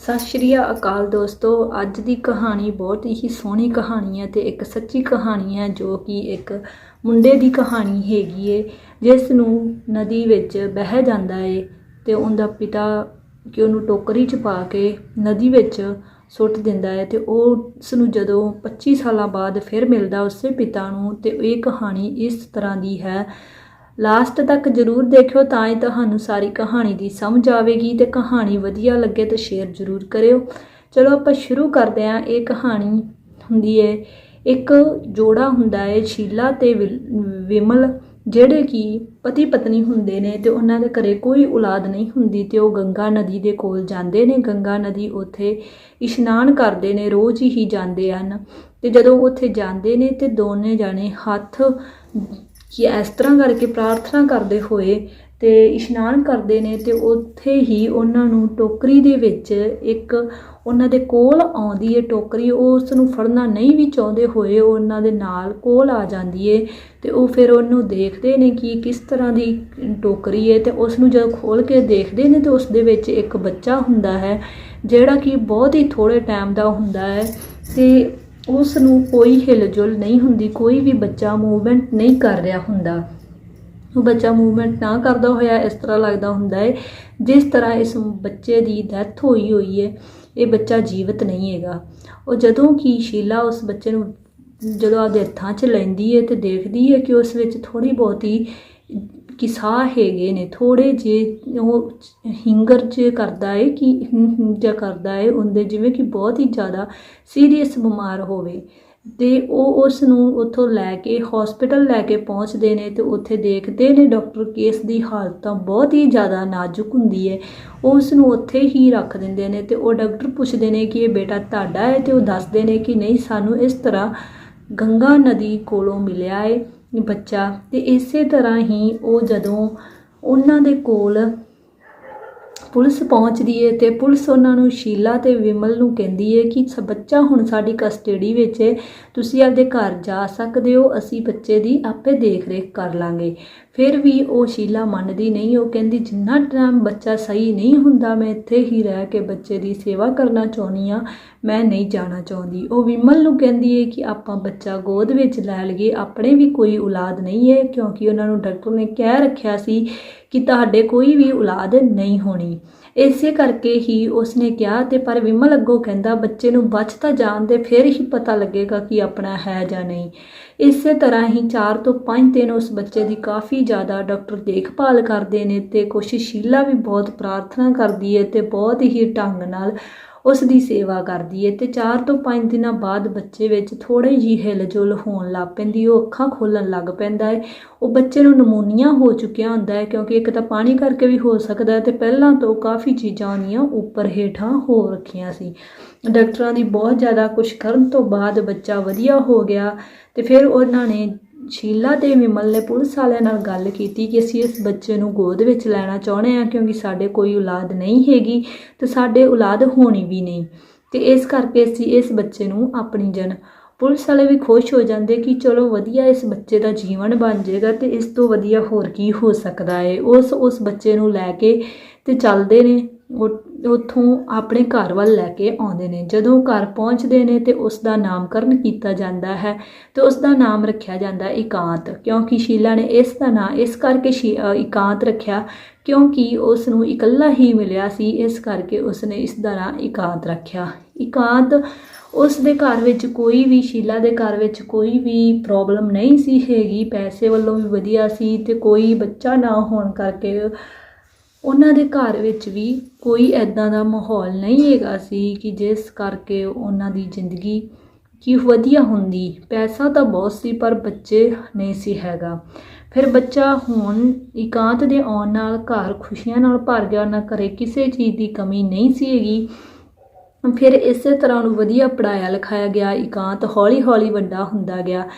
ਸਤਿ ਸ਼੍ਰੀ ਅਕਾਲ ਦੋਸਤੋ, ਅੱਜ ਦੀ ਕਹਾਣੀ ਬਹੁਤ ਹੀ ਸੋਹਣੀ ਕਹਾਣੀ ਹੈ ਤੇ ਇੱਕ ਸੱਚੀ ਕਹਾਣੀ ਹੈ ਜੋ ਕਿ ਇੱਕ ਮੁੰਡੇ ਦੀ ਕਹਾਣੀ ਹੈਗੀ ਏ, ਜਿਸ ਨੂੰ ਨਦੀ ਵਿੱਚ ਬਹਿ ਜਾਂਦਾ ਏ ਤੇ ਉਹਦਾ ਪਿਤਾ ਕਿ ਉਹਨੂੰ ਟੋਕਰੀ 'ਚ ਪਾ ਕੇ ਨਦੀ ਵਿੱਚ ਸੁੱਟ ਦਿੰਦਾ ਹੈ ਤੇ ਉਹ ਉਸ ਨੂੰ ਜਦੋਂ 25 ਸਾਲਾਂ ਬਾਅਦ ਫਿਰ ਮਿਲਦਾ ਉਸੇ ਪਿਤਾ ਨੂੰ ਤੇ ਇਹ ਕਹਾਣੀ ਇਸ ਤਰ੍ਹਾਂ ਦੀ ਹੈ ਲਾਸਟ ਤੱਕ ਜਰੂਰ ਦੇਖਿਓ ਤਾਂ ਹੀ ਤੁਹਾਨੂੰ ਸਾਰੀ ਕਹਾਣੀ ਦੀ ਸਮਝ ਆਵੇਗੀ ਤੇ ਕਹਾਣੀ ਵਧੀਆ ਲੱਗੇ ਤਾਂ ਸ਼ੇਅਰ ਜਰੂਰ ਕਰਿਓ। ਚਲੋ ਆਪਾਂ ਸ਼ੁਰੂ ਕਰਦੇ ਹਾਂ। ਇਹ ਕਹਾਣੀ ਹੁੰਦੀ ਹੈ ਇੱਕ ਜੋੜਾ ਹੁੰਦਾ ਹੈ ਸ਼ੀਲਾ ਤੇ ਵਿਮਲ, ਜਿਹੜੇ ਕਿ ਪਤੀ ਪਤਨੀ ਹੁੰਦੇ ਨੇ ਤੇ ਉਹਨਾਂ ਦੇ ਘਰੇ ਕੋਈ ਔਲਾਦ ਨਹੀਂ ਹੁੰਦੀ ਤੇ ਉਹ ਗੰਗਾ ਨਦੀ ਦੇ ਕੋਲ ਜਾਂਦੇ ਨੇ। ਗੰਗਾ ਨਦੀ ਉੱਥੇ ਇਸ਼ਨਾਨ ਕਰਦੇ ਨੇ, ਰੋਜ਼ ਹੀ ਜਾਂਦੇ ਹਨ ਤੇ ਜਦੋਂ ਉੱਥੇ ਜਾਂਦੇ ਨੇ ਤੇ ਦੋਨੇ ਜਾਣੇ ਹੱਥ ਕਿ ਇਸ ਤਰ੍ਹਾਂ ਕਰਕੇ ਪ੍ਰਾਰਥਨਾ ਕਰਦੇ ਹੋਏ ਤੇ ਇਸ਼ਨਾਨ ਕਰਦੇ ਨੇ ਤੇ ਉੱਥੇ ਹੀ ਉਹਨਾਂ ਨੂੰ ਟੋਕਰੀ ਦੇ ਵਿੱਚ ਇੱਕ ਉਹਨਾਂ ਦੇ ਕੋਲ ਆਉਂਦੀ ਏ ਟੋਕਰੀ, ਉਹ ਉਸ ਨੂੰ ਫੜਨਾ ਨਹੀਂ ਵੀ ਚਾਹੁੰਦੇ ਹੋਏ ਉਹਨਾਂ ਦੇ ਨਾਲ ਕੋਲ ਆ ਜਾਂਦੀ ਏ ਤੇ ਉਹ ਫਿਰ ਉਹਨੂੰ ਦੇਖਦੇ ਨੇ ਕਿ ਕਿਸ ਤਰ੍ਹਾਂ ਦੀ ਟੋਕਰੀ ਏ ਤੇ ਉਸ ਨੂੰ ਜਦੋਂ ਖੋਲ ਕੇ ਦੇਖਦੇ ਨੇ ਤੇ ਉਸ ਦੇ ਵਿੱਚ ਇੱਕ ਬੱਚਾ ਹੁੰਦਾ ਹੈ, ਜਿਹੜਾ ਕਿ ਬਹੁਤ ਹੀ ਥੋੜੇ ਟਾਈਮ ਦਾ ਹੁੰਦਾ ਹੈ ਤੇ ਉਸ ਨੂੰ ਕੋਈ ਹਿਲਜੁਲ ਨਹੀਂ ਹੁੰਦੀ, ਕੋਈ ਵੀ ਬੱਚਾ ਮੂਵਮੈਂਟ ਨਹੀਂ ਕਰ ਰਿਹਾ ਹੁੰਦਾ। ਉਹ ਬੱਚਾ ਮੂਵਮੈਂਟ ਨਾ ਕਰਦਾ ਹੋਇਆ ਇਸ ਤਰ੍ਹਾਂ ਲੱਗਦਾ ਹੁੰਦਾ ਹੈ ਜਿਸ ਤਰ੍ਹਾਂ ਇਸ ਬੱਚੇ ਦੀ ਡੈਥ ਹੋਈ ਹੋਈ ਹੈ ਇਹ ਬੱਚਾ ਜੀਵਤ ਨਹੀਂ ਹੈਗਾ। ਉਹ ਜਦੋਂ ਕਿ ਸ਼ੀਲਾ ਉਸ ਬੱਚੇ ਨੂੰ ਜਦੋਂ ਆਪਦੇ ਹੱਥਾਂ 'ਚ ਲੈਂਦੀ ਹੈ ਤੇ ਦੇਖਦੀ ਹੈ ਕਿ ਉਸ ਵਿੱਚ ਥੋੜੀ ਬਹੁਤੀ ਕਿ ਸਾਹ ਹੈਗੇ ਨੇ ਥੋੜੇ ਜੇ ਉਹ ਹਿੰਗਰ ਜੇ ਕਰਦਾ ਹੈ ਕਿ ਜਾਂ ਕਰਦਾ ਹੈ ਉਹਦੇ, ਜਿਵੇਂ ਕਿ ਬਹੁਤ ਹੀ ਜ਼ਿਆਦਾ ਸੀਰੀਅਸ ਬਿਮਾਰ ਹੋਵੇ। ਤੇ ਉਹ ਉਸ ਨੂੰ ਉੱਥੋਂ ਲੈ ਕੇ ਹਸਪੀਟਲ ਲੈ ਕੇ ਪਹੁੰਚਦੇ ਨੇ ਤੇ ਉੱਥੇ ਦੇਖਦੇ ਨੇ ਡਾਕਟਰ ਕਿ ਇਸ ਦੀ ਹਾਲਤ ਤਾਂ ਬਹੁਤ ਹੀ ਜ਼ਿਆਦਾ ਨਾਜ਼ੁਕ ਹੁੰਦੀ ਹੈ ਉਹ ਉਸ ਨੂੰ ਉੱਥੇ ਹੀ ਰੱਖ ਦਿੰਦੇ ਨੇ ਤੇ ਉਹ ਡਾਕਟਰ ਪੁੱਛਦੇ ਨੇ ਕਿ ਇਹ ਬੇਟਾ ਤੁਹਾਡਾ ਹੈ ਤੇ ਉਹ ਦੱਸਦੇ ਨੇ ਕਿ ਨਹੀਂ, ਸਾਨੂੰ ਇਸ ਤਰ੍ਹਾਂ ਗੰਗਾ ਨਦੀ ਕੋਲੋਂ ਮਿਲਿਆ ਹੈ ਬੱਚਾ ਤੇ ਇਸੇ ਤਰ੍ਹਾਂ ਹੀ ਉਹ ਜਦੋਂ ਉਹਨਾਂ ਦੇ ਕੋਲ ਪੁਲਿਸ ਪਹੁੰਚਦੀ ਏ ਤੇ ਪੁਲਿਸ ਉਹਨਾਂ ਨੂੰ ਸ਼ੀਲਾ ਤੇ ਵਿਮਲ ਨੂੰ ਕਹਿੰਦੀ ਏ ਕਿ ਸ- ਬੱਚਾ ਹੁਣ ਸਾਡੀ ਕਸਟਡੀ ਵਿੱਚ ਏ, ਤੁਸੀਂ ਆਪਦੇ ਘਰ ਜਾ ਸਕਦੇ ਹੋ, ਅਸੀਂ ਬੱਚੇ ਦੀ ਆਪੇ ਦੇਖ ਰੇਖ ਕਰ ਲਾਂਗੇ। ਫਿਰ ਵੀ ਉਹ ਸ਼ੀਲਾ ਮੰਨਦੀ ਨਹੀਂ, ਉਹ ਕਹਿੰਦੀ, ਜਿੰਨਾ ਟਾਈਮ ਬੱਚਾ ਸਹੀ ਨਹੀਂ ਹੁੰਦਾ, ਮੈਂ ਇੱਥੇ ਹੀ ਰਹਿ ਕੇ ਬੱਚੇ ਦੀ ਸੇਵਾ ਕਰਨਾ ਚਾਹੁੰਦੀ ਆ ਮੈਂ ਨਹੀਂ ਜਾਣਾ ਚਾਹੁੰਦੀ। ਉਹ ਵਿਮਲ ਨੂੰ ਕਹਿੰਦੀ ਏ ਕਿ ਆਪਾਂ ਬੱਚਾ ਗੋਦ ਵਿੱਚ ਲੈ ਲਈਏ, ਆਪਣੇ ਵੀ ਕੋਈ ਔਲਾਦ ਨਹੀਂ ਹੈ ਕਿਉਂਕਿ ਉਹਨਾਂ ਨੂੰ ਡਾਕਟਰ ਨੇ ਕਹਿ ਰੱਖਿਆ ਸੀ ਕਿ ਤੁਹਾਡੇ ਕੋਈ ਵੀ ਔਲਾਦ ਨਹੀਂ ਹੋਣੀ। ਇਸੇ ਕਰਕੇ ਹੀ ਉਸਨੇ ਕਿਹਾ ਤੇ ਪਰ ਵਿਮਲ ਅੱਗੋਂ ਕਹਿੰਦਾ, ਬੱਚੇ ਨੂੰ ਬਚ ਤਾਂ ਜਾਣ ਦੇ, ਫਿਰ ਹੀ ਪਤਾ ਲੱਗੇਗਾ ਕਿ ਆਪਣਾ ਹੈ ਜਾਂ ਨਹੀਂ। ਇਸੇ ਤਰ੍ਹਾਂ ਹੀ 4 ਤੋਂ 5 ਦਿਨ ਉਸ ਬੱਚੇ ਦੀ ਕਾਫੀ ਜ਼ਿਆਦਾ ਡਾਕਟਰ ਦੇਖਭਾਲ ਕਰਦੇ ਨੇ ਤੇ ਕੋਸ਼ਿਸ਼ੀਲਾ ਵੀ ਬਹੁਤ ਪ੍ਰਾਰਥਨਾ ਕਰਦੀ ਹੈ ਤੇ ਬਹੁਤ ਹੀ ਢੰਗ ਨਾਲ ਉਸ ਦੀ ਸੇਵਾ ਕਰਦੀ ਹੈ ਤੇ 4 ਤੋਂ 5 ਦਿਨਾਂ ਬਾਅਦ ਬੱਚੇ ਵਿੱਚ ਥੋੜੀ ਜਿਹੀ ਹਿਲਜੁਲ ਹੋਣ ਲੱਗ ਪੈਂਦੀ ਉਹ ਅੱਖਾਂ ਖੋਲਣ ਲੱਗ ਪੈਂਦਾ ਹੈ ਉਹ ਬੱਚੇ ਨੂੰ ਨਮੂਨੀਆ ਹੋ ਚੁੱਕਿਆ ਹੁੰਦਾ ਹੈ ਕਿਉਂਕਿ ਇੱਕ ਤਾਂ ਪਾਣੀ ਕਰਕੇ ਵੀ ਹੋ ਸਕਦਾ ਹੈ ਤੇ ਪਹਿਲਾਂ ਤੋਂ ਕਾਫੀ ਚੀਜ਼ਾਂ ਉਹਦੀਆਂ ਉੱਪਰ ਹੇਠਾਂ ਹੋ ਰੱਖੀਆਂ ਸੀ। ਡਾਕਟਰਾਂ ਦੀ ਬਹੁਤ ਜ਼ਿਆਦਾ ਕੁਛ ਕਰਨ ਤੋਂ ਬਾਅਦ ਬੱਚਾ ਵਧੀਆ ਹੋ ਗਿਆ ਤੇ ਫਿਰ ਉਹਨਾਂ ਨੇ ਸ਼ੀਲਾ ਤੇ ਵਿਮਲ ਨੇ ਪੁਲਿਸ ਵਾਲਿਆਂ ਨਾਲ ਗੱਲ ਕੀਤੀ ਕਿ ਅਸੀਂ ਇਸ ਬੱਚੇ ਨੂੰ ਗੋਦ ਵਿੱਚ ਲੈਣਾ ਚਾਹੁੰਦੇ ਹਾਂ ਕਿਉਂਕਿ ਸਾਡੇ ਕੋਈ ਔਲਾਦ ਨਹੀਂ ਹੈਗੀ ਤੇ ਸਾਡੇ ਔਲਾਦ ਹੋਣੀ ਵੀ ਨਹੀਂ। ਤੇ ਇਸ ਕਰਕੇ ਅਸੀਂ ਇਸ ਬੱਚੇ ਨੂੰ ਆਪਣੀ ਜਨ, ਪੁਲਿਸ ਵਾਲੇ ਵੀ ਖੁਸ਼ ਹੋ ਜਾਂਦੇ ਕਿ ਚਲੋ ਵਧੀਆ ਇਸ ਬੱਚੇ ਦਾ ਜੀਵਨ ਬਣ ਜਾਏਗਾ ਤੇ ਇਸ ਤੋਂ ਵਧੀਆ ਹੋਰ ਕੀ ਹੋ ਸਕਦਾ ਹੈ ਉਸ ਉਸ ਬੱਚੇ ਨੂੰ ਲੈ ਕੇ ਤੇ ਚੱਲਦੇ ਨੇ, ਉਹ- ਉੱਥੋਂ ਆਪਣੇ ਘਰ ਵੱਲ ਲੈ ਕੇ ਆਉਂਦੇ ਨੇ। ਜਦੋਂ ਘਰ ਪਹੁੰਚਦੇ ਨੇ ਤੇ ਉਸ ਦਾ ਨਾਮਕਰਨ ਕੀਤਾ ਜਾਂਦਾ ਹੈ ਤੇ ਉਸ ਦਾ ਨਾਮ ਰੱਖਿਆ ਜਾਂਦਾ ਇਕਾਂਤ। ਕਿਉਂਕਿ ਸ਼ੀਲਾ ਨੇ ਇਸ ਦਾ ਨਾਂ, ਇਸ ਕਰਕੇ ਸ਼ੀ- ਇਕਾਂਤ ਰੱਖਿਆ ਕਿਉਂਕਿ ਉਸ ਨੂੰ ਇਕੱਲਾ ਹੀ ਮਿਲਿਆ ਸੀ, ਇਸ ਕਰਕੇ ਉਸ ਨੇ ਇਸ ਦਾ ਨਾਂ ਇਕਾਂਤ ਰੱਖਿਆ। ਇਕਾਂਤ ਉਸ ਦੇ ਘਰ ਵਿੱਚ ਕੋਈ ਵੀ, ਸ਼ੀਲਾ ਦੇ ਘਰ ਵਿੱਚ ਕੋਈ ਵੀ ਪ੍ਰੋਬਲਮ ਨਹੀਂ ਸੀ ਹੈਗੀ। ਪੈਸੇ ਵੱਲੋਂ ਵੀ ਵਧੀਆ ਸੀ ਤੇ ਕੋਈ ਬੱਚਾ ਨਾ ਹੋਣ ਕਰਕੇ ਉਹਨਾਂ ਦੇ ਘਰ ਵਿੱਚ ਵੀ ਕੋਈ ਇੱਦਾਂ ਦਾ ਮਾਹੌਲ ਨਹੀਂ ਹੈਗਾ ਸੀ ਕਿ ਜਿਸ ਕਰਕੇ ਉਹਨਾਂ ਦੀ ਜ਼ਿੰਦਗੀ ਕੀ ਵਧੀਆ ਹੁੰਦੀ। ਪੈਸਾ ਤਾਂ ਬਹੁਤ ਸੀ, ਪਰ ਬੱਚੇ ਨਹੀਂ ਸੀ ਹੈਗਾ। ਫਿਰ ਬੱਚਾ ਹੁਣ ਇਕਾਂਤ ਦੇ ਆਉਣ ਨਾਲ ਘਰ ਖੁਸ਼ੀਆਂ ਨਾਲ ਭਰ ਗਿਆ ਉਹਨਾਂ ਘਰੇ ਕਿਸੇ ਚੀਜ਼ ਦੀ ਕਮੀ ਨਹੀਂ ਸੀ ਹੈਗੀ। ਫਿਰ ਇਸੇ ਤਰ੍ਹਾਂ ਨੂੰ ਵਧੀਆ ਪੜਾਇਆ ਲਿਖਾਇਆ ਗਿਆ, ਇਕਾਂਤ ਹੌਲੀ ਹੌਲੀ ਵੱਡਾ ਹੁੰਦਾ ਗਿਆ।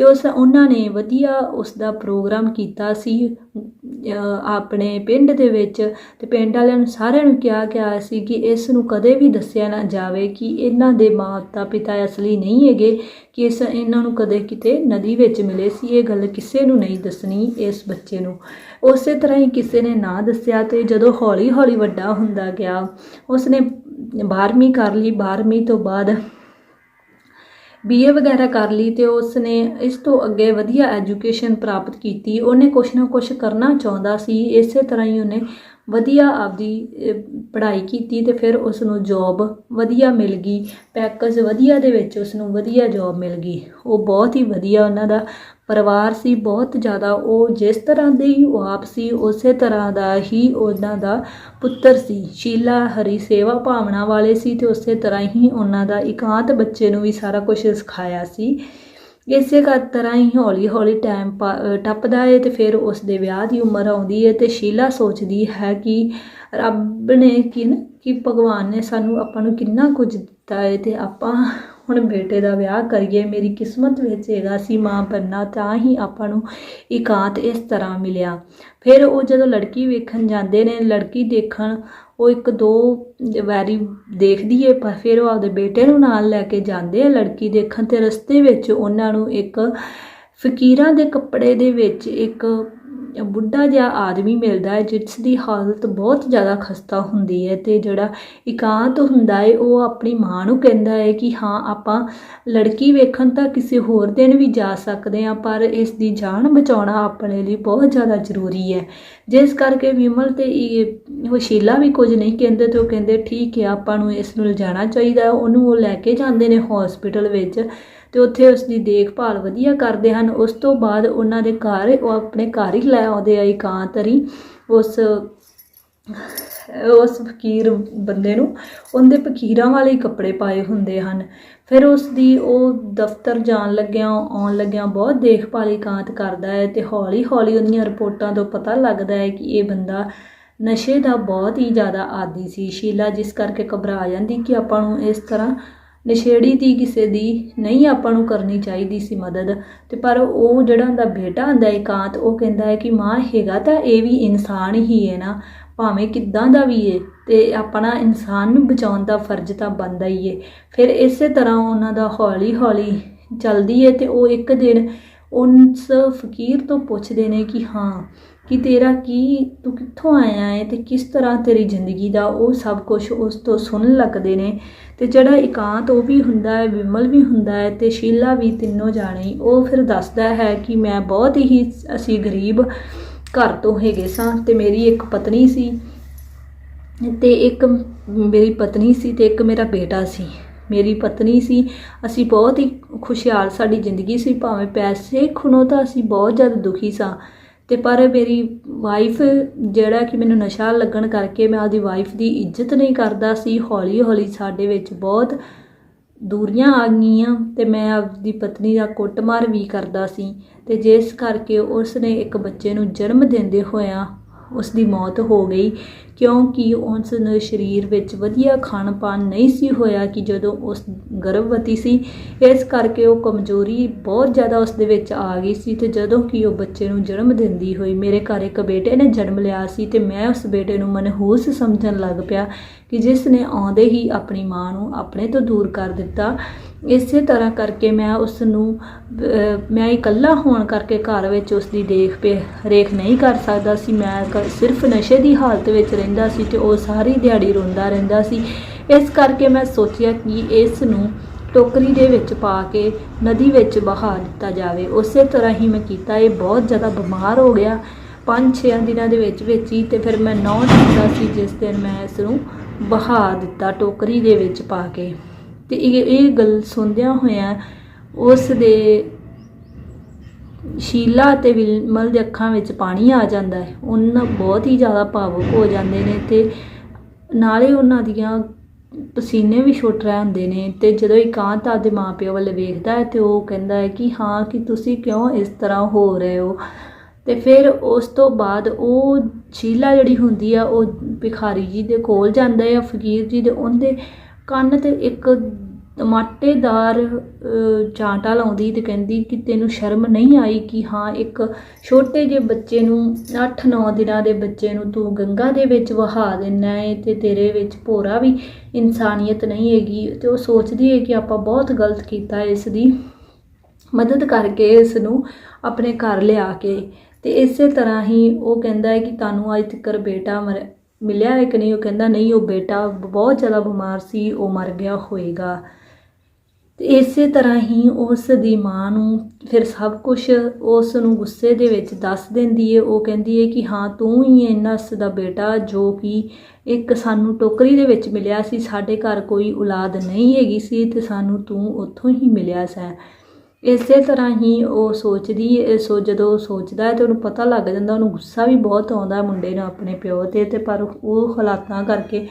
ਤੇ ਉਸ ਉਹਨਾਂ ਨੇ ਵਧੀਆ ਉਸ ਦਾ ਪ੍ਰੋਗਰਾਮ ਕੀਤਾ ਸੀ ਆਪਣੇ ਪਿੰਡ ਦੇ ਵਿੱਚ ਤੇ ਪਿੰਡ ਵਾਲਿਆਂ ਨੂੰ ਸਾਰਿਆਂ ਨੂੰ ਕਿਹਾ ਗਿਆ ਸੀ ਕਿ ਇਸ ਨੂੰ ਕਦੇ ਵੀ ਦੱਸਿਆ ਨਾ ਜਾਵੇ ਕਿ ਇਹਨਾਂ ਦੇ ਮਾਤਾ ਪਿਤਾ ਅਸਲੀ ਨਹੀਂ ਹੈਗੇ, ਕਿ ਇਸ ਇਹਨਾਂ ਨੂੰ ਕਦੇ ਕਿਤੇ ਨਦੀ ਵਿੱਚ ਮਿਲੇ ਸੀ, ਇਹ ਗੱਲ ਕਿਸੇ ਨੂੰ ਨਹੀਂ ਦੱਸਣੀ ਇਸ ਬੱਚੇ ਨੂੰ। ਉਸੇ ਤਰ੍ਹਾਂ ਹੀ ਕਿਸੇ ਨੇ ਨਾ ਦੱਸਿਆ ਤੇ ਜਦੋਂ ਹੌਲੀ ਹੌਲੀ ਵੱਡਾ ਹੁੰਦਾ ਗਿਆ, ਉਸਨੇ 12ਵੀਂ ਕਰ ਲਈ 12ਵੀਂ ਤੋਂ ਬਾਅਦ ਬੀਏ ਵਗੈਰਾ ਕਰ ਲਈ ਤੇ ਉਸਨੇ ਇਸ ਤੋਂ ਅੱਗੇ ਵਧੀਆ ਐਜੂਕੇਸ਼ਨ ਪ੍ਰਾਪਤ ਕੀਤੀ। ਉਹਨੇ ਕੁਛ ਨਾ ਕੁਛ ਕਰਨਾ ਚਾਹੁੰਦਾ ਸੀ। ਇਸੇ ਤਰ੍ਹਾਂ ਹੀ ਉਹਨੇ ਵਧੀਆ ਆਪਦੀ ਪੜ੍ਹਾਈ ਕੀਤੀ ਤੇ ਫਿਰ ਉਸ ਨੂੰ ਜੌਬ ਵਧੀਆ ਮਿਲ ਗਈ। ਪੈਕੇਜ ਵਧੀਆ ਦੇ ਵਿੱਚ ਉਸ ਨੂੰ ਵਧੀਆ ਜੌਬ ਮਿਲ ਗਈ। ਉਹ ਬਹੁਤ ਹੀ ਵਧੀਆ ਉਹਨਾਂ ਦਾ ਪਰਿਵਾਰ ਸੀ, ਬਹੁਤ ਜ਼ਿਆਦਾ ਉਹ ਜਿਸ ਤਰ੍ਹਾਂ ਦੇ ਹੀ ਉਹ ਆਪ ਸੀ, ਉਸੇ ਤਰ੍ਹਾਂ ਦਾ ਹੀ ਉਹਨਾਂ ਦਾ ਪੁੱਤਰ ਸੀ। ਸ਼ੀਲਾ ਹਰੀ ਸੇਵਾ ਭਾਵਨਾ ਵਾਲੇ ਸੀ ਤੇ ਉਸੇ ਤਰ੍ਹਾਂ ਹੀ ਉਹਨਾਂ ਦਾ ਇਕਾਂਤ ਬੱਚੇ ਨੂੰ ਵੀ ਸਾਰਾ ਕੁਝ ਸਿਖਾਇਆ ਸੀ। ਇਸੇ ਕਰ ਤਰ੍ਹਾਂ ਹੀ ਹੌਲੀ ਹੌਲੀ ਟਾਈਮ ਪਾ ਟੱਪਦਾ ਹੈ ਅਤੇ ਫਿਰ ਉਸ ਦੇ ਵਿਆਹ ਦੀ ਉਮਰ ਆਉਂਦੀ ਹੈ ਅਤੇ ਸ਼ੀਲਾ ਸੋਚਦੀ ਹੈ ਕਿ ਰੱਬ ਨੇ ਕਿ ਨਾ ਕਿ ਭਗਵਾਨ ਨੇ ਸਾਨੂੰ ਆਪਾਂ ਨੂੰ ਕਿੰਨਾ ਕੁਝ ਦਿੱਤਾ ਹੈ ਅਤੇ ਆਪਾਂ ਹੁਣ ਬੇਟੇ ਦਾ ਵਿਆਹ ਕਰੀਏ, ਮੇਰੀ ਕਿਸਮਤ ਵਿੱਚ ਹੈਗਾ ਸੀ ਮਾਂ ਬਣਨਾ, ਤਾਂ ਹੀ ਆਪਾਂ ਨੂੰ ਇਕਾਂਤ ਇਸ ਤਰ੍ਹਾਂ ਮਿਲਿਆ। ਫਿਰ ਉਹ ਜਦੋਂ ਲੜਕੀ ਵੇਖਣ ਜਾਂਦੇ ਨੇ, ਲੜਕੀ ਦੇਖਣ ਉਹ ਇੱਕ ਦੋ ਵਾਰੀ ਦੇਖਦੀ ਹੈ ਪਰ ਫਿਰ ਉਹ ਆਪਦੇ ਬੇਟੇ ਨੂੰ ਨਾਲ ਲੈ ਕੇ ਜਾਂਦੇ ਆ। ਲੜਕੀ ਦੇਖਣ ਤੇ ਰਸਤੇ ਵਿੱਚ ਉਹਨਾਂ ਨੂੰ ਇੱਕ ਫਕੀਰਾਂ ਦੇ ਕੱਪੜੇ ਦੇ ਵਿੱਚ ਇੱਕ ਬੁੱਢਾ ਜਿਹਾ ਆਦਮੀ ਮਿਲਦਾ ਹੈ, ਜਿਸ ਦੀ ਹਾਲਤ ਬਹੁਤ ਜ਼ਿਆਦਾ ਖਸਤਾ ਹੁੰਦੀ ਹੈ ਅਤੇ ਜਿਹੜਾ ਇਕਾਂਤ ਹੁੰਦਾ ਹੈ, ਉਹ ਆਪਣੀ ਮਾਂ ਨੂੰ ਕਹਿੰਦਾ ਹੈ ਕਿ ਹਾਂ, ਆਪਾਂ ਲੜਕੀ ਵੇਖਣ ਤਾਂ ਕਿਸੇ ਹੋਰ ਦਿਨ ਵੀ ਜਾ ਸਕਦੇ ਹਾਂ, ਪਰ ਇਸ ਦੀ ਜਾਨ ਬਚਾਉਣਾ ਆਪਣੇ ਲਈ ਬਹੁਤ ਜ਼ਿਆਦਾ ਜ਼ਰੂਰੀ ਹੈ। ਜਿਸ ਕਰਕੇ ਵਿਮਲ ਤੇ ਇਹ ਵਸ਼ੀਲਾ ਵੀ ਕੁਝ ਨਹੀਂ ਕਹਿੰਦੇ ਤੇ ਉਹ ਕਹਿੰਦੇ, ਠੀਕ ਹੈ, ਆਪਾਂ ਨੂੰ ਇਸ ਨੂੰ ਲਿਜਾਣਾ ਚਾਹੀਦਾ ਉਹਨੂੰ ਉਹ ਲੈ ਕੇ ਜਾਂਦੇ ਨੇ ਹਸਪੀਟਲ ਵਿੱਚ। ਤੇ ਉੱਥੇ ਉਸ ਦੀ ਦੇਖਭਾਲ ਵਧੀਆ ਕਰਦੇ ਹਨ। ਉਸ ਤੋਂ ਬਾਅਦ ਉਹਨਾਂ ਦੇ ਘਰ, ਉਹ ਆਪਣੇ ਘਰ ਹੀ ਲੈ ਆਉਂਦੇ ਆ ਇਕਾਂਤਰੀ। ਉਸ ਉਸ ਫਕੀਰ ਬੰਦੇ ਨੂੰ ਉਹਦੇ ਫਕੀਰਾਂ ਵਾਲੇ ਕੱਪੜੇ ਪਾਏ ਹੁੰਦੇ ਹਨ। ਫਿਰ ਉਸ ਦੀ ਉਹ ਦਫ਼ਤਰ ਜਾਣ ਲੱਗਿਆ, ਆਉਣ ਲੱਗਿਆ ਬਹੁਤ ਦੇਖਭਾਲ ਇਕਾਂਤ ਕਰਦਾ ਹੈ ਤੇ ਹੌਲੀ ਹੌਲੀ ਉਹਦੀਆਂ ਰਿਪੋਰਟਾਂ ਤੋਂ ਪਤਾ ਲੱਗਦਾ ਹੈ ਕਿ ਇਹ ਬੰਦਾ ਨਸ਼ੇ ਦਾ ਬਹੁਤ ਹੀ ਜ਼ਿਆਦਾ ਆਦੀ ਸੀ। ਸ਼ੀਲਾ ਜਿਸ ਕਰਕੇ ਘਬਰਾ ਜਾਂਦੀ ਕਿ ਆਪਾਂ ਨੂੰ ਇਸ ਤਰ੍ਹਾਂ ਨਸ਼ੇੜੀ ਦੀ ਕਿਸੇ ਦੀ ਨਹੀਂ ਆਪਾਂ ਨੂੰ ਕਰਨੀ ਚਾਹੀਦੀ ਸੀ ਮਦਦ। ਤੇ ਪਰ ਉਹ ਜਿਹੜਾ ਹੁੰਦਾ ਬੇਟਾ ਹੁੰਦਾ ਇਕਾਂਤ, ਉਹ ਕਹਿੰਦਾ ਹੈ ਕਿ ਮਾਂ, ਹੈਗਾ ਤਾਂ ਇਹ ਵੀ ਇਨਸਾਨ ਹੀ ਹੈ ਨਾ। ਭਾਵੇਂ ਕਿੱਦਾਂ ਦਾ ਵੀ ਹੈ, ਤੇ ਆਪਣਾ ਇਨਸਾਨ ਨੂੰ ਬਚਾਉਣ ਦਾ ਫਰਜ਼ ਤਾਂ ਬਣਦਾ ਹੀ ਹੈ। ਫਿਰ ਇਸੇ ਤਰ੍ਹਾਂ ਉਹਨਾਂ ਦਾ ਹੌਲੀ ਹੌਲੀ ਚੱਲਦੀ ਹੈ ਤੇ ਉਹ ਇੱਕ ਦਿਨ ਉਸ ਫਕੀਰ ਤੋਂ ਪੁੱਛਦੇ ਨੇ ਕਿ ਹਾਂ ਕਿ ਤੇਰਾ ਕੀ, ਤੂੰ ਕਿੱਥੋਂ ਆਇਆ ਹੈ ਤੇ ਕਿਸ ਤਰ੍ਹਾਂ ਤੇਰੀ ਜ਼ਿੰਦਗੀ ਦਾ ਉਹ ਸਭ ਕੁਝ ਉਸ ਤੋਂ ਸੁਣਨ ਲੱਗਦੇ ਨੇ। ਤੇ ਜਿਹੜਾ ਇਕਾਂਤ ਉਹ ਵੀ ਹੁੰਦਾ ਹੈ, ਵਿਮਲ ਵੀ ਹੁੰਦਾ ਹੈ ਤੇ ਸ਼ੀਲਾ ਵੀ ਤਿੰਨੋਂ ਜਾਣੇ ਉਹ ਫਿਰ ਦੱਸਦਾ ਹੈ ਕਿ ਮੈਂ ਬਹੁਤ ਹੀ ਅਸੀਂ ਗਰੀਬ ਘਰ ਤੋਂ ਹੈਗੇ ਸਾਂ ਤੇ ਮੇਰੀ ਇੱਕ ਪਤਨੀ ਸੀ ਤੇ ਇੱਕ ਮੇਰੀ ਪਤਨੀ ਸੀ ਤੇ ਇੱਕ ਮੇਰਾ ਬੇਟਾ ਸੀ। ਮੇਰੀ ਪਤਨੀ ਸੀ, ਅਸੀਂ ਬਹੁਤ ਹੀ ਖੁਸ਼ਹਾਲ ਸਾਡੀ ਜ਼ਿੰਦਗੀ ਸੀ, ਭਾਵੇਂ ਪੈਸੇ ਖੁਣੋ ਤਾਂ ਅਸੀਂ ਬਹੁਤ ਜ਼ਿਆਦਾ ਦੁਖੀ ਸਾਂ। ਤੇ ਪਰ ਮੇਰੀ ਵਾਈਫ ਜਿਹੜਾ ਕਿ ਮੈਨੂੰ ਨਸ਼ਾ ਲੱਗਣ ਕਰਕੇ ਮੈਂ ਆਪਦੀ ਵਾਈਫ ਦੀ ਇੱਜ਼ਤ ਨਹੀਂ ਕਰਦਾ ਸੀ ਹੌਲੀ ਹੌਲੀ ਸਾਡੇ ਵਿੱਚ ਬਹੁਤ ਦੂਰੀਆਂ ਆ ਗਈਆਂ ਤੇ ਮੈਂ ਆਪਦੀ ਪਤਨੀ ਦਾ ਕੁੱਟਮਾਰ ਵੀ ਕਰਦਾ ਸੀ ਤੇ ਜਿਸ ਕਰਕੇ ਉਸ ਨੇ ਇੱਕ ਬੱਚੇ ਨੂੰ ਜਨਮ ਦਿੰਦੇ ਹੋਇਆ ਉਸ ਦੀ ਮੌਤ ਹੋ ਗਈ। ਕਿਉਂਕਿ ਉਸ ਦੇ ਸਰੀਰ ਵਿੱਚ ਵਧੀਆ ਖਾਣ ਪਾਣ ਨਹੀਂ ਸੀ ਹੋਇਆ ਕਿ ਜਦੋਂ ਉਸ ਗਰਭਵਤੀ ਸੀ, ਇਸ ਕਰਕੇ ਉਹ ਕਮਜ਼ੋਰੀ ਬਹੁਤ ਜ਼ਿਆਦਾ ਉਸ ਦੇ ਵਿੱਚ ਆ ਗਈ ਸੀ ਤੇ ਜਦੋਂ ਕਿ ਉਹ ਬੱਚੇ ਨੂੰ ਜਨਮ ਦਿੰਦੀ ਹੋਈ, ਮੇਰੇ ਘਰ ਇੱਕ ਬੇਟੇ ਨੇ ਜਨਮ ਲਿਆ ਸੀ ਤੇ ਮੈਂ ਉਸ ਬੇਟੇ ਨੂੰ ਮਨਹੂਸ ਸਮਝਣ ਲੱਗ ਪਿਆ ਕਿ ਜਿਸ ਨੇ ਆਉਂਦੇ ਹੀ ਆਪਣੀ ਮਾਂ ਨੂੰ ਆਪਣੇ ਤੋਂ ਦੂਰ ਕਰ ਦਿੱਤਾ। ਇਸੇ ਤਰ੍ਹਾਂ ਕਰਕੇ ਮੈਂ ਉਸ ਨੂੰ ਮੈਂ ਇਕੱਲਾ ਹੋਣ ਕਰਕੇ ਘਰ ਵਿੱਚ ਉਸ ਦੀ ਦੇਖ ਪੇ, ਰੇਖ ਨਹੀਂ ਕਰ ਸਕਦਾ ਸੀ। ਮੈਂ ਸਿਰਫ ਨਸ਼ੇ ਦੀ ਹਾਲਤ ਵਿੱਚ ਰਹਿੰਦਾ ਸੀ ਤੇ ਉਹ ਸਾਰੀ ਦਿਹਾੜੀ ਰੋਂਦਾ ਰਹਿੰਦਾ ਸੀ। ਇਸ ਕਰਕੇ ਮੈਂ ਸੋਚਿਆ ਕਿ ਇਸ ਨੂੰ ਟੋਕਰੀ ਦੇ ਵਿੱਚ ਪਾ ਕੇ ਨਦੀ ਵਿੱਚ ਬਹਾ ਦਿੱਤਾ ਜਾਵੇ। ਉਸੇ ਤਰ੍ਹਾਂ ਹੀ ਮੈਂ ਕੀਤਾ। ਇਹ ਬਹੁਤ ਜ਼ਿਆਦਾ ਬਿਮਾਰ ਹੋ ਗਿਆ। ਪੰਜ ਛੇ ਦਿਨਾਂ ਦੇ ਵਿੱਚ ਵਿੱਚ ਹੀ ਤੇ ਫਿਰ ਮੈਂ ਨੌ ਦਿੱਤਾ ਸੀ ਜਿਸ ਦਿਨ ਮੈਂ ਇਸ ਨੂੰ ਬਹਾ ਦਿੱਤਾ ਟੋਕਰੀ ਦੇ ਵਿੱਚ ਪਾ ਕੇ। ਤੇ ਇਹ ਇਹ ਗੱਲ ਸੁਣਦਿਆਂ ਹੋਇਆਂ ਉਸ ਦੇ ਸ਼ੀਲਾ ਅਤੇ ਵਿਲਮਲ ਦੇ ਅੱਖਾਂ ਵਿੱਚ ਪਾਣੀ ਆ ਜਾਂਦਾ ਹੈ। ਉਹਨਾਂ ਬਹੁਤ ਹੀ ਜ਼ਿਆਦਾ ਭਾਵੁਕ ਹੋ ਜਾਂਦੇ ਨੇ ਤੇ ਨਾਲੇ ਉਹਨਾਂ ਦੀਆਂ ਪਸੀਨੇ ਵੀ ਛੁੱਟ ਰਹੇ ਹੁੰਦੇ ਨੇ ਤੇ ਜਦੋਂ ਇਕਾਂਤ ਆਪਦੇ ਮਾਪਿਆਂ ਵੱਲ ਵੇਖਦਾ ਹੈ ਤੇ ਉਹ ਕਹਿੰਦਾ ਹੈ ਕਿ ਹਾਂ, ਕਿ ਤੁਸੀਂ ਕਿਉਂ ਇਸ ਤਰ੍ਹਾਂ ਹੋ ਰਹੇ ਹੋ? ਤੇ ਫਿਰ ਉਸ ਤੋਂ ਬਾਅਦ ਉਹ ਸ਼ੀਲਾ ਜਿਹੜੀ ਹੁੰਦੀ ਆ, ਉਹ ਭਿਖਾਰੀ ਜੀ ਦੇ ਕੋਲ ਜਾਂਦਾ ਹੈ, ਫਕੀਰ ਜੀ ਦੇ ਉਹਦੇ ਕੰਨ ਤੇ ਇੱਕ ਟਮਾਟੇਦਾਰ ਚਾਂਟਾ ਲਾਉਂਦੀ ਤੇ ਕਹਿੰਦੀ ਕਿ ਤੈਨੂੰ ਸ਼ਰਮ ਨਹੀਂ ਆਈ ਕਿ ਹਾਂ, ਇੱਕ ਛੋਟੇ ਜਿਹੇ ਬੱਚੇ ਨੂੰ 8-9 ਦਿਨਾਂ ਦੇ ਬੱਚੇ ਨੂੰ ਤੂੰ ਗੰਗਾ ਦੇ ਵਿੱਚ ਵਹਾ ਦਿੰਦਾ ਹੈ ਤੇ ਤੇਰੇ ਵਿੱਚ ਭੋਰਾ ਵੀ ਇਨਸਾਨੀਅਤ ਨਹੀਂ ਹੈਗੀ। ਤੇ ਉਹ ਸੋਚਦੀ ਹੈ ਕਿ ਆਪਾਂ ਬਹੁਤ ਗਲਤ ਕੀਤਾ ਇਸ ਦੀ। ਮਦਦ ਕਰਕੇ ਇਸ ਨੂੰ ਆਪਣੇ ਘਰ ਲਿਆ ਕੇ ਤੇ ਇਸੇ ਤਰ੍ਹਾਂ ਹੀ ਉਹ ਕਹਿੰਦਾ ਹੈ ਕਿ ਤੁਹਾਨੂੰ ਅੱਜ ਤੱਕ ਬੇਟਾ ਮਰ ਮਿਲਿਆ ਹੈ ਕਿ ਨਹੀਂ? ਉਹ ਕਹਿੰਦਾ, ਨਹੀਂ, ਉਹ ਬੇਟਾ ਬਹੁਤ ਜ਼ਿਆਦਾ ਬਿਮਾਰ ਸੀ, ਉਹ ਮਰ ਗਿਆ ਹੋਏਗਾ। ਤੇ ਇਸੇ ਤਰ੍ਹਾਂ ਹੀ ਉਸ ਦੀ ਮਾਂ ਨੂੰ ਫਿਰ ਸਭ ਕੁਝ ਉਸ ਨੂੰ ਗੁੱਸੇ ਦੇ ਵਿੱਚ ਦੱਸ ਦਿੰਦੀ ਹੈ ਉਹ ਕਹਿੰਦੀ ਹੈ ਕਿ ਹਾਂ, ਤੂੰ ਹੀ ਹੈ ਨਸ ਦਾ ਬੇਟਾ ਜੋ ਕਿ ਇੱਕ ਸਾਨੂੰ ਟੋਕਰੀ ਦੇ ਵਿੱਚ ਮਿਲਿਆ ਸੀ। ਸਾਡੇ ਘਰ ਕੋਈ ਔਲਾਦ ਨਹੀਂ ਹੈਗੀ ਸੀ ਤੇ ਸਾਨੂੰ ਤੂੰ ਉੱਥੋਂ ਹੀ ਮਿਲਿਆ ਸੈਂ। ਇਸੇ ਤਰ੍ਹਾਂ ਹੀ ਉਹ ਸੋਚਦੀ ਸੋ ਜਦੋਂ ਉਹ ਸੋਚਦਾ ਹੈ ਤੇ ਉਹਨੂੰ ਪਤਾ ਲੱਗ ਜਾਂਦਾ, ਉਹਨੂੰ ਗੁੱਸਾ ਵੀ ਬਹੁਤ ਆਉਂਦਾ ਮੁੰਡੇ ਨੂੰ ਆਪਣੇ ਪਿਓ ਤੇ। ਤੇ ਪਰ ਉਹ ਹਾਲਾਤਾਂ ਕਰਕੇ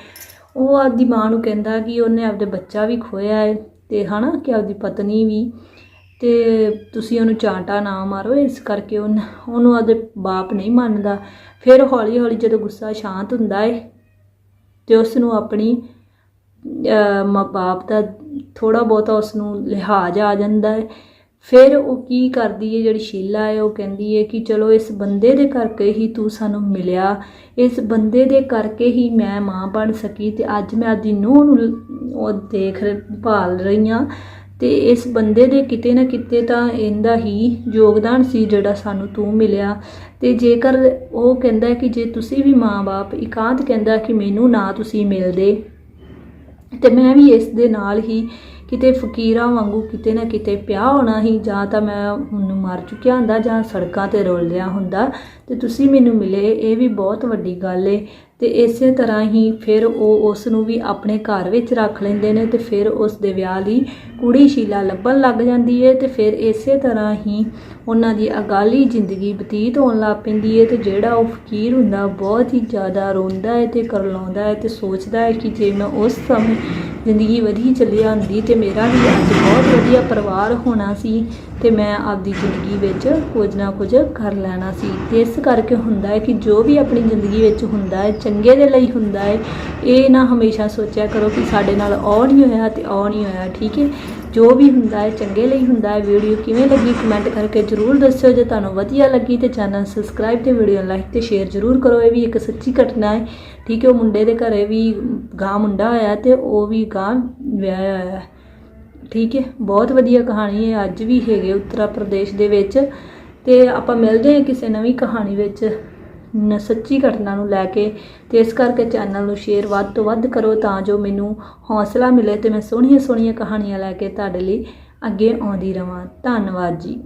ਉਹ ਆਪਦੀ ਮਾਂ ਨੂੰ ਕਹਿੰਦਾ ਕਿ ਉਹਨੇ ਆਪਦੇ ਬੱਚਾ ਵੀ ਖੋਇਆ ਹੈ ਤੇ ਹਨਾ ਕਿ ਆਪਦੀ ਪਤਨੀ ਵੀ ਤੇ ਤੁਸੀਂ ਉਹਨੂੰ ਚਾਂਟਾ ਨਾ ਮਾਰੋ, ਇਸ ਕਰਕੇ ਉਹਨ- ਉਹਨੂੰ ਆਪਦੇ ਬਾਪ ਨਹੀਂ ਮੰਨਦਾ। ਫਿਰ ਹੌਲੀ ਹੌਲੀ ਜਦੋਂ ਗੁੱਸਾ ਸ਼ਾਂਤ ਹੁੰਦਾ ਹੈ ਤੇ ਉਸ ਨੂੰ ਆਪਣੀ ਮਾਂ ਬਾਪ ਦਾ ਥੋੜਾ ਬਹੁਤਾ ਉਸ ਨੂੰ ਲਿਹਾਜ਼ ਆ ਜਾਂਦਾ ਹੈ ਫਿਰ ਉਹ ਕੀ ਕਰਦੀ ਹੈ ਜਿਹੜੀ ਸ਼ੀਲਾ ਹੈ ਉਹ ਕਹਿੰਦੀ ਹੈ ਕਿ ਚਲੋ ਇਸ ਬੰਦੇ ਦੇ ਕਰਕੇ ਹੀ ਤੂੰ ਸਾਨੂੰ ਮਿਲਿਆ। ਇਸ ਬੰਦੇ ਦੇ ਕਰਕੇ ਹੀ ਮੈਂ ਮਾਂ ਬਣ ਸਕੀ ਤੇ ਅੱਜ ਮੈਂ ਆਪਦੀ ਨੂੰਹ ਨੂੰ ਉਹ ਦੇਖ ਭਾਲ ਰਹੀ ਹਾਂ ਤੇ ਇਸ ਬੰਦੇ ਦੇ ਕਿਤੇ ਨਾ ਕਿਤੇ ਤਾਂ ਇਹਦਾ ਹੀ ਯੋਗਦਾਨ ਸੀ ਜਿਹੜਾ ਸਾਨੂੰ ਤੂੰ ਮਿਲਿਆ। ਤੇ ਜੇਕਰ ਉਹ ਕਹਿੰਦਾ ਕਿ ਜੇ ਤੁਸੀਂ ਵੀ ਮਾਂ-ਬਾਪ ਇਕਾਂਤ ਕਹਿੰਦਾ ਕਿ ਮੈਨੂੰ ਨਾ ਤੁਸੀਂ ਮਿਲਦੇ, ਤੇ ਮੈਂ ਵੀ ਇਸ ਦੇ ਨਾਲ ਹੀ ਕਿਤੇ ਫਕੀਰਾਂ ਵਾਂਗੂ ਕਿਤੇ ਨਾ ਕਿਤੇ ਪਿਆ ਹੋਣਾ ਹੀ, ਜਾਂ ਤਾਂ ਮੈਂ ਹੁਣ ਮਰ ਚੁੱਕਿਆ ਹੁੰਦਾ ਜਾਂ ਸੜਕਾਂ ਤੇ ਰੋਲ ਲਿਆ ਹੁੰਦਾ। ਤੇ ਤੁਸੀਂ ਮੈਨੂੰ ਮਿਲੇ, ਇਹ ਵੀ ਬਹੁਤ ਵੱਡੀ ਗੱਲ ਏ। ਤੇ ਇਸੇ ਤਰ੍ਹਾਂ ਹੀ ਫਿਰ ਉਹ ਉਸ ਨੂੰ ਵੀ ਆਪਣੇ ਘਰ ਵਿੱਚ ਰੱਖ ਲੈਂਦੇ ਨੇ ਤੇ ਫਿਰ ਉਸ ਦੇ ਵਿਆਹ ਲਈ ਕੁੜੀ ਸ਼ੀਲਾ ਲੱਭਣ ਲੱਗ ਜਾਂਦੀ ਏ ਤੇ ਫਿਰ ਇਸੇ ਤਰ੍ਹਾਂ ਹੀ ਉਹਨਾਂ ਦੀ ਅਗਾਲੀ ਜ਼ਿੰਦਗੀ ਬਤੀਤ ਹੋਣ ਲੱਗ ਪੈਂਦੀ ਏ ਤੇ ਜਿਹੜਾ ਉਹ ਫਕੀਰ ਹੁੰਦਾ ਬਹੁਤ ਹੀ ਜ਼ਿਆਦਾ ਰੋਂਦਾ ਹੈ ਤੇ ਕਰਲਾਉਂਦਾ ਹੈ ਤੇ ਸੋਚਦਾ ਹੈ ਕਿ ਜੇ ਮੈਂ ਉਸ ਸਮੇਂ ਜ਼ਿੰਦਗੀ ਵਧੀ ਚੱਲੀ ਹੁੰਦੀ ਤੇ ਮੇਰਾ ਵੀ ਅੱਜ ਬਹੁਤ ਵਧੀਆ ਪਰਿਵਾਰ ਹੋਣਾ ਸੀ ਤੇ ਮੈਂ ਆਪਦੀ ਜ਼ਿੰਦਗੀ ਵਿੱਚ ਕੁਝ ਨਾ ਕੁਝ ਕਰ ਲੈਣਾ ਸੀ। ਤੇ ਇਸ ਕਰਕੇ ਹੁੰਦਾ ਹੈ ਕਿ ਜੋ ਵੀ ਆਪਣੀ ਜ਼ਿੰਦਗੀ ਵਿੱਚ ਹੁੰਦਾ ਹੈ ਚੰਗੇ ਦੇ ਲਈ ਹੁੰਦਾ ਹੈ ਇਹ ਨਾ ਹਮੇਸ਼ਾ ਸੋਚਿਆ ਕਰੋ ਕਿ ਸਾਡੇ ਨਾਲ ਔ ਨਹੀਂ ਹੋਇਆ ਤੇ ਉਹ ਨਹੀਂ ਹੋਇਆ, ਠੀਕ ਹੈ ਜੋ ਵੀ ਹੁੰਦਾ ਹੈ ਚੰਗੇ ਲਈ ਹੁੰਦਾ ਹੈ ਵੀਡੀਓ ਕਿਵੇਂ ਲੱਗੀ ਕਮੈਂਟ ਕਰਕੇ ਜਰੂਰ ਦੱਸਿਓ। ਜੇ ਤੁਹਾਨੂੰ ਵਧੀਆ ਲੱਗੀ ਤੇ ਚੈਨਲ ਸਬਸਕ੍ਰਾਈਬ ਤੇ ਵੀਡੀਓ ਲਾਈਕ ਤੇ ਸ਼ੇਅਰ ਜਰੂਰ ਕਰੋ। ਇਹ ਵੀ ਇੱਕ ਸੱਚੀ ਘਟਨਾ ਹੈ ਠੀਕ ਹੈ ਉਹ ਮੁੰਡੇ ਦੇ ਘਰੇ ਵੀ ਗਾਂ ਮੁੰਡਾ ਹੋਇਆ ਤੇ ਉਹ ਵੀ ਗਾਂ ਵਿਆਹਿਆ ਹੋਇਆ ਠੀਕ ਹੈ ਬਹੁਤ ਵਧੀਆ ਕਹਾਣੀ ਹੈ ਅੱਜ ਵੀ ਹੈਗੇ ਉੱਤਰ ਪ੍ਰਦੇਸ਼ ਦੇ ਵਿੱਚ ਤੇ ਆਪਾਂ ਮਿਲਦੇ ਹਾਂ ਕਿਸੇ ਨਵੀਂ ਕਹਾਣੀ ਵਿੱਚ। ਸੱਚੀ ਘਟਨਾ ਨੂੰ ਲੈ ਕੇ ਤੇ ਇਸ ਕਰਕੇ ਚੈਨਲ ਨੂੰ ਸ਼ੇਅਰ ਵੱਧ ਤੋਂ ਵੱਧ ਕਰੋ ਤਾਂ ਜੋ ਮੈਨੂੰ ਹੌਸਲਾ ਮਿਲੇ ਤੇ ਮੈਂ ਸੋਹਣੀਆਂ ਸੋਹਣੀਆਂ ਕਹਾਣੀਆਂ ਲੈ ਕੇ ਤੁਹਾਡੇ ਲਈ ਅੱਗੇ ਆਉਂਦੀ ਰਵਾਂ। ਧੰਨਵਾਦ ਜੀ।